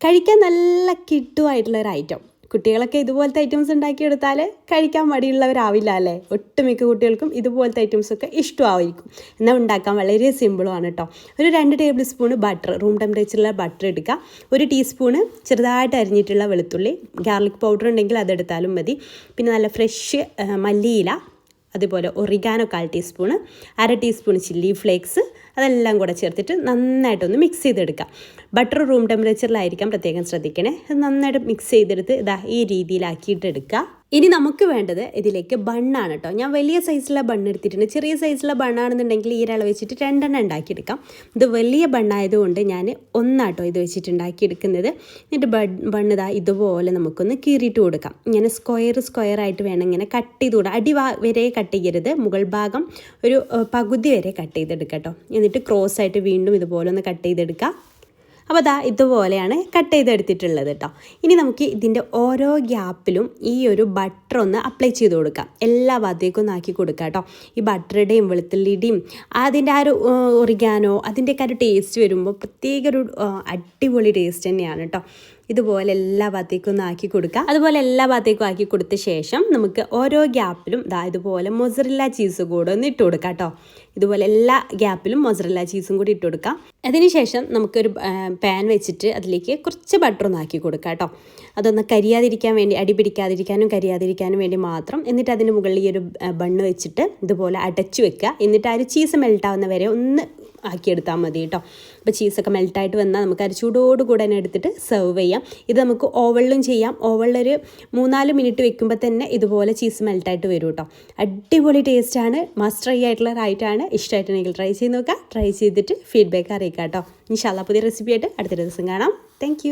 കഴിക്കാൻ നല്ല കിട്ടുമായിട്ടുള്ള ഒരു ഐറ്റം കുട്ടികളൊക്കെ ഇതുപോലത്തെ ഐറ്റംസ് ഉണ്ടാക്കിയെടുത്താൽ കഴിക്കാൻ മടിയുള്ളവരാവില്ല അല്ലേ? ഒട്ടുമിക്ക കുട്ടികൾക്കും ഇതുപോലത്തെ ഐറ്റംസ് ഒക്കെ ഇഷ്ടമായിരിക്കും. എന്നാൽ ഉണ്ടാക്കാൻ വളരെ സിമ്പിളുമാണ് കേട്ടോ ഒരു രണ്ട് ടേബിൾ സ്പൂൺ ബട്ടർ റൂം ടെമ്പറേച്ചറിലുള്ള ബട്ടർ എടുക്കുക. ഒരു ടീസ്പൂണ് ചെറുതായിട്ട് അരിഞ്ഞിട്ടുള്ള വെളുത്തുള്ളി ഗാർലിക് പൗഡർ ഉണ്ടെങ്കിൽ അതെടുത്താലും മതി. പിന്നെ നല്ല ഫ്രഷ് മല്ലിയില അതുപോലെ ഒറിഗാനോ കാൽ ടീസ്പൂണ് അര ടീസ്പൂൺ ചില്ലി ഫ്ലേക്സ് അതെല്ലാം കൂടെ ചേർത്തിട്ട് നന്നായിട്ടൊന്ന് മിക്സ് ചെയ്തെടുക്കുക. ബട്ടർ റൂം ടെമ്പറേച്ചറിലായിരിക്കാം പ്രത്യേകം ശ്രദ്ധിക്കണേ. അത് നന്നായിട്ട് മിക്സ് ചെയ്തെടുത്ത് ഇതാ ഈ രീതിയിലാക്കിയിട്ട് എടുക്കുക. ഇനി നമുക്ക് വേണ്ടത് ഇതിലേക്ക് ബണ്ണാണ് കേട്ടോ ഞാൻ വലിയ സൈസിലുള്ള ബണ്ണ് എടുത്തിട്ടുണ്ട്. ചെറിയ സൈസിലുള്ള ബണ്ണാണെന്നുണ്ടെങ്കിൽ ഈ ഒരാൾ വെച്ചിട്ട് രണ്ടെണ്ണം ഉണ്ടാക്കിയെടുക്കാം. ഇത് വലിയ ബണ്ണായതുകൊണ്ട് ഞാൻ ഒന്നാട്ടോ ഇത് വെച്ചിട്ട് ഉണ്ടാക്കിയെടുക്കുന്നത് എന്നിട്ട് ബണ്ണ് ഇതാ ഇതുപോലെ നമുക്കൊന്ന് കീറിയിട്ട് കൊടുക്കാം. ഇങ്ങനെ സ്ക്വയർ സ്ക്വയറായിട്ട് വേണം ഇങ്ങനെ കട്ട് ചെയ്ത് കൊടുക്കാം അടി വരെ കട്ട് ചെയ്യരുത്. മുകൾ ഭാഗം ഒരു പകുതി വരെ കട്ട് ചെയ്തെടുക്കാം ക്രോസ് ആയിട്ട് വീണ്ടും ഇതുപോലെ ഒന്ന് കട്ട് ചെയ്തെടുക്കുക അപ്പോൾ അതാ ഇതുപോലെയാണ് കട്ട് ചെയ്തെടുത്തിട്ടുള്ളത് കേട്ടോ ഇനി നമുക്ക് ഇതിന്റെ ഓരോ ഗ്യാപ്പിലും ഈ ഒരു ബട്ടർ ഒന്ന് അപ്ലൈ ചെയ്ത് കൊടുക്കാം. എല്ലാ ഭാഗത്തേക്കും ഒന്ന് ആക്കി കൊടുക്കുക കേട്ടോ ഈ ബട്ടറുടെയും വെളുത്തുള്ളിയുടെയും അതിന്റെ ആ ഒരു ഒറിഗാനോ അതിന്റെയൊക്കെ ആ ഒരു ടേസ്റ്റ് വരുമ്പോൾ പ്രത്യേക ഒരു അടിപൊളി ടേസ്റ്റ് തന്നെയാണ് കേട്ടോ ഇതുപോലെ എല്ലാ ഭാഗത്തേക്കും ഒന്ന് ആക്കി കൊടുക്കുക അതുപോലെ എല്ലാ ഭാഗത്തേക്കും ആക്കി കൊടുത്ത ശേഷം നമുക്ക് ഓരോ ഗ്യാപ്പിലും ഇതാ ഇതുപോലെ മൊസറില്ല ചീസ് കൂടെ ഒന്ന് ഇട്ട് കൊടുക്കാം കേട്ടോ ഇതുപോലെ എല്ലാ ഗ്യാപ്പിലും മൊസറില്ല ചീസും കൂടി ഇട്ട് കൊടുക്കാം. അതിനുശേഷം നമുക്കൊരു പാൻ വെച്ചിട്ട് അതിലേക്ക് കുറച്ച് ബട്ടർ ഒന്ന് ആക്കി കൊടുക്കാം കേട്ടോ അതൊന്ന് കരിയാതിരിക്കാൻ വേണ്ടി അടി പിടിക്കാതിരിക്കാനും കരിയാതിരിക്കാനും വേണ്ടി മാത്രം എന്നിട്ട് അതിന് മുകളിൽ ഈ ഒരു ബണ്ണ് വെച്ചിട്ട് ഇതുപോലെ അടച്ചു വെക്കുക. എന്നിട്ട് ആ ഒരു ചീസ് മെൽട്ടാവുന്ന വരെ ഒന്ന് ആക്കിയെടുത്താൽ മതി കേട്ടോ അപ്പോൾ ചീസൊക്കെ മെൽട്ടായിട്ട് വന്നാൽ നമുക്ക് അത് ചൂടോട് കൂടെ തന്നെ എടുത്തിട്ട് സെർവ് ചെയ്യാം. ഇത് നമുക്ക് ഓവളിലും ചെയ്യാം. ഓവളിലൊരു മൂന്നാൽ മിനിറ്റ് വെക്കുമ്പോൾ തന്നെ ഇതുപോലെ ചീസ് മെൽട്ടായിട്ട് വരും കേട്ടോ അടിപൊളി ടേസ്റ്റാണ് മസ്റ്റ് ട്രൈ ആയിട്ടുള്ള റൈറ്റാണ് ഇഷ്ടമായിട്ടുണ്ടെങ്കിൽ ട്രൈ ചെയ്ത് നോക്കുക. ട്രൈ ചെയ്തിട്ട് ഫീഡ്ബാക്ക് അറിയിക്കാം കേട്ടോ ഇൻഷാല്ല പുതിയ റെസിപ്പി ആയിട്ട് അടുത്ത ദിവസം കാണാം. താങ്ക്